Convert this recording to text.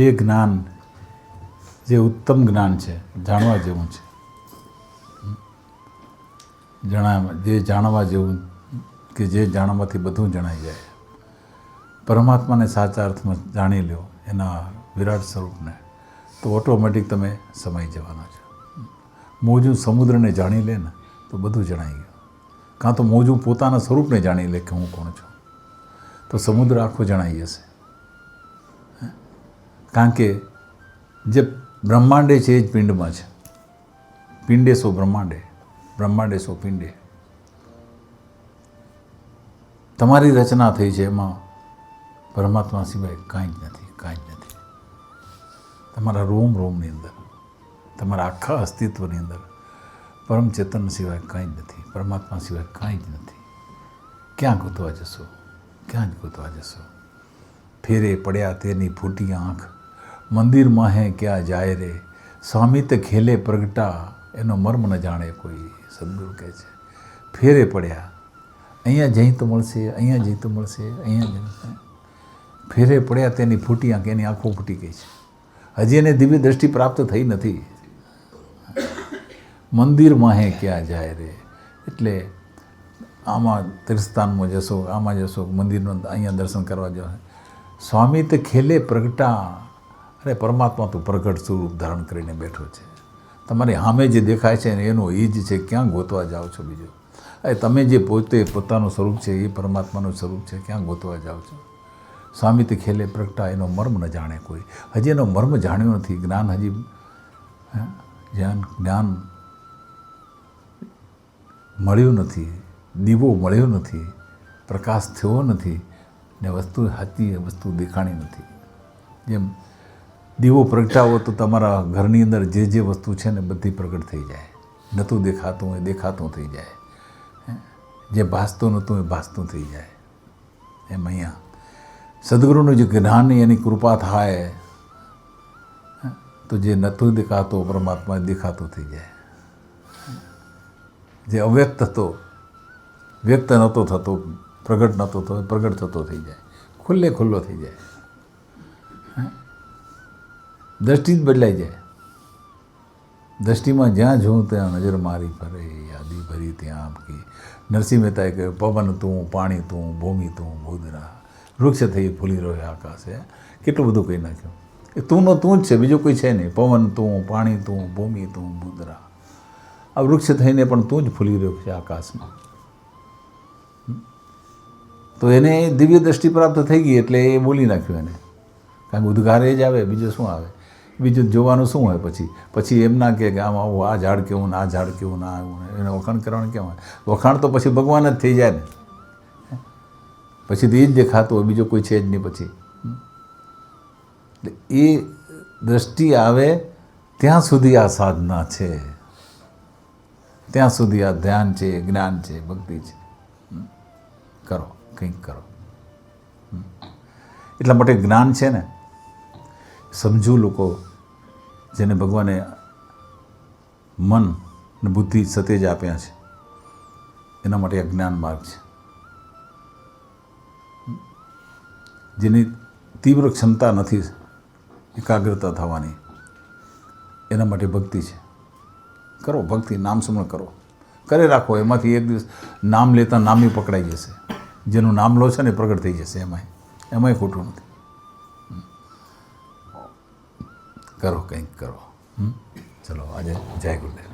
જે જ્ઞાન, જે ઉત્તમ જ્ઞાન છે, જાણવા જેવું છે. જણાવવા જે જાણવા જેવું કે જે જાણવાથી બધું જણાઈ જાય. પરમાત્માને સાચા અર્થમાં જાણી લો એના વિરાટ સ્વરૂપને. તો ઓટોમેટિક તમે સમાઈ જવાના છો. મોજું સમુદ્રને જાણી લે ને, તો બધું જણાઈ ગયું. કાં તો મોજું પોતાના સ્વરૂપને જાણી લે કે હું કોણ છું. તો સમુદ્ર આખો જણાઈ જશે. કારણ કે જે બ્રહ્માંડે છે એ જ પિંડમાં છે. પિંડે સો બ્રહ્માંડે બ્રહ્માંડે સો પિંડે. તમારી રચના થઈ છે એમાં પરમાત્મા સિવાય કાંઈ જ નથી, કાંઈ જ નથી. તમારા રોમ રોમની અંદર, તમારા આખા અસ્તિત્વની અંદર પરમ ચેતન સિવાય કાંઈ જ નથી, પરમાત્મા સિવાય કાંઈ જ નથી. ક્યાં ગોતવા જશો? ક્યાં જ ગોતવા જશો? ફેરે પડ્યા તેની ફૂટી આંખ મંદિરમાં હે ક્યાં જાય રે? સ્વામી તે ખેલે પ્રગટા, એનો મર્મ ન જાણે કોઈ સદગુરુ કહે છે. ફેરે પડ્યા. અહીંયા જઈ તો મળશે, અહીંયા જઈ તો મળશે, અહીંયા જઈ ફેરે પડ્યા તેની ફૂટી આંખ, એની આંખો ફૂટી ગઈ છે. હજી એને દિવ્ય દ્રષ્ટિ પ્રાપ્ત થઈ નથી. મંદિરમાં હે ક્યાં જાય રે? એટલે આમાં તીર્થસ્થાનમાં જશો, આમાં જશો, મંદિરનો અહીંયા દર્શન કરવા જશો. સ્વામી તે ખેલે પ્રગટા અરે પરમાત્મા તો પ્રગટ સ્વરૂપ ધારણ કરીને બેઠો છે. તમારી સામે જે દેખાય છે ને એનો એ જ છે, ક્યાં ગોતવા જાઓ છો બીજું? અરે તમે જે પોતે પોતાનું સ્વરૂપ છે એ પરમાત્માનું સ્વરૂપ છે, ક્યાં ગોતવા જાઓ છો? સ્વામી ખેલે પ્રગટા, એનો મર્મ ન જાણે કોઈ. હજી એનો મર્મ જાણ્યો નથી. જ્ઞાન હજી? જ્ઞાન જ્ઞાન મળ્યું નથી. દીવો મળ્યો નથી. પ્રકાશ થયો નથી. ને વસ્તુ હતી વસ્તુ દેખાણી નથી. જેમ દીવો પ્રગટાવો તો તમારા ઘરની અંદર જે જે વસ્તુ છે ને બધી પ્રગટ થઈ જાય નહોતું દેખાતું એ દેખાતું થઈ જાય? જે ભાસતું નહોતું એ ભાસતું થઈ જાય એમ અહીંયા સદગુરુનું જે જ્ઞાન એની કૃપા થાય? તો જે નહોતું દેખાતો પરમાત્મા દેખાતો થઈ જાય જે અવ્યક્ત હતો, વ્યક્ત નહોતો થતો, પ્રગટ નહોતો થતો, પ્રગટ થતો થઈ જાય ખુલ્લે ખુલ્લો થઈ જાય? દ્રષ્ટિ જ બદલાઈ જાય. દ્રષ્ટિમાં જ્યાં જોઉં ત્યાં નજર મારી ફરે, યાદી ભરી ત્યાં આપકી નરસિંહ મહેતાએ કહ્યું, પવન તું, પાણી તું, ભૂમિ તું ભૂદરા વૃક્ષ થઈ ફૂલી રહ્યો આકાશે. કેટલું બધું કહી નાખ્યું. એ તુંનો તું જ છે, બીજું કોઈ છે નહીં. પવન તું, પાણી તું, ભૂમિ તું ભૂદરા આ વૃક્ષ થઈને પણ તું જ ફૂલી રહ્યો છે આકાશમાં. તો એને દિવ્ય દ્રષ્ટિ પ્રાપ્ત થઈ ગઈ એટલે એ બોલી નાખ્યું એને. કારણ કે ઉદ્ગાર એ જ આવે, બીજું શું આવે? બીજું જોવાનું શું હોય પછી? પછી એમ ના કે આમાં આવું, આ ઝાડ કેવું ને આ ઝાડ કેવું ના આવ્યું એને વખાણ કરવાનું કેમ હોય? વખાણ તો પછી ભગવાન જ થઈ જાય ને. પછી તો એ જ દેખાતું હોય, બીજો કોઈ છે જ નહીં પછી. એ દ્રષ્ટિ આવે ત્યાં સુધી આ સાધના છે. ત્યાં સુધી આ ધ્યાન છે, જ્ઞાન છે, ભક્તિ છે. કરો, કંઈક કરો. એટલા માટે જ્ઞાન છે ને. સમજુ લોકો. જેને ભગવાને મન ને બુદ્ધિ સતેજ આપ્યા છે. એના માટે આ જ્ઞાન માર્ગ છે. જેની તીવ્ર ક્ષમતા નથી, એકાગ્રતા થવાની. એના માટે ભક્તિ છે. કરો, ભક્તિ, નામ સ્મરણ કરો. કરે રાખો, એમાંથી એક દિવસ નામ લેતા નામી પકડાઈ જશે. જેનું નામ લો છે ને પ્રગટ થઈ જશે એમાંય. એમાંય ખોટું નથી. કરો કંઈક કરો. ચલો આજે જય ગુરુદેવ.